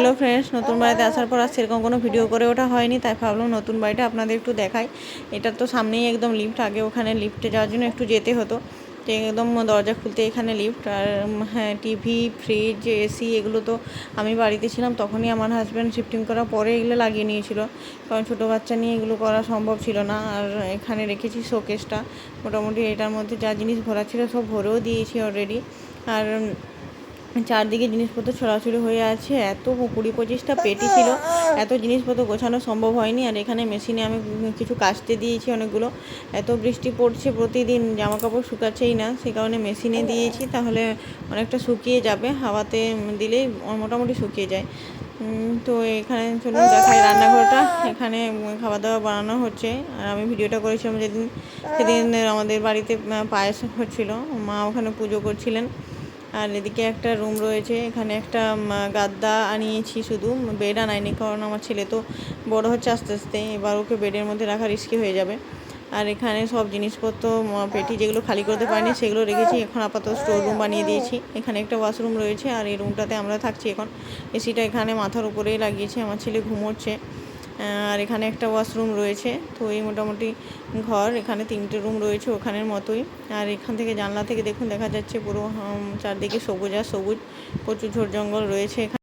Hello friends, নতুন বাড়িতে আসার পর আর সেরকম কোনো ভিডিও করে ওঠা হয়নি, তাই ভাবলাম নতুন বাড়িটা আপনাদের একটু দেখাই। এটা তো সামনেই একদম লিফট আগে ওখানে লিফটে যাওয়ার জন্য একটু যেতে হতো। তো একদম দরজা খুলতে এখানে লিফট আর হ্যাঁ টিভি ফ্রিজ এসি এগুলো তো আমি বাড়িতে ছিলাম, তখনই আমার হাজব্যান্ড শিফটিং করার পরে এগুলো লাগিয়ে নিয়েছিল। কারণ ছোটো বাচ্চা নিয়ে এগুলো করা সম্ভব ছিল না, আর এখানে রেখেছি শোকেসটা মোটামুটি এটার মধ্যে যা জিনিস ভরা ছিল সব ভরেও দিয়েছি অলরেডি আর চারদিকে জিনিসপত্র ছড়াছড়ি হয়ে আছে, এত কুড়ি পঁচিশটা পেটি ছিল, এত জিনিসপত্র গোছানো সম্ভব হয়নি, আর এখানে মেশিনে আমি কিছু কাচতে দিয়েছি অনেকগুলো, এত বৃষ্টি পড়ছে প্রতিদিন জামা কাপড় শুকাচ্ছেই না, সেই কারণে মেশিনে দিয়েছি, তাহলে অনেকটা শুকিয়ে যাবে, হাওয়াতে দিলেই মোটামুটি শুকিয়ে যায়। তো এখানে চলুন দেখাই রান্নাঘরটা, এখানে খাওয়া দাওয়া বানানো হচ্ছে, আর আমি ভিডিওটা করেছিলাম যেদিন, সেদিন আমাদের বাড়িতে পায়েস হচ্ছিল, মা ওখানে পুজো করছিলেন। আর এদিকে একটা রুম রয়েছে, এখানে একটা গাদ্দা আনিয়েছি শুধু বেড আনাইনি, কারণ আমার ছেলে তো বড় হচ্ছে আস্তে আস্তে, এবার ওকে বেডের মধ্যে রাখা রিস্কি হয়ে যাবে। আর এখানে সব জিনিসপত্র পেটি যেগুলো খালি করতে পারিনি, সেগুলো রেখেছি, এখন আপাতত স্টোর রুম বানিয়ে দিয়েছি। এখানে একটা ওয়াশরুম রয়েছে, আর এই রুমটাতে আমরা থাকছি এখন। এসিটা এখানে মাথার উপরেই লাগিয়েছে, আমার ছেলে ঘুমোচ্ছে। আর এখানে একটা ওয়াশরুম রয়েছে। তো এই মোটামুটি ঘর, এখানে তিনটে রুম রয়েছে ওখানের মতোই। আর এখান থেকে জানলা থেকে দেখুন, দেখা যাচ্ছে পুরো চারদিকে সবুজ আর সবুজ। প্রচুর ঝোড় জঙ্গল রয়েছে এখানে।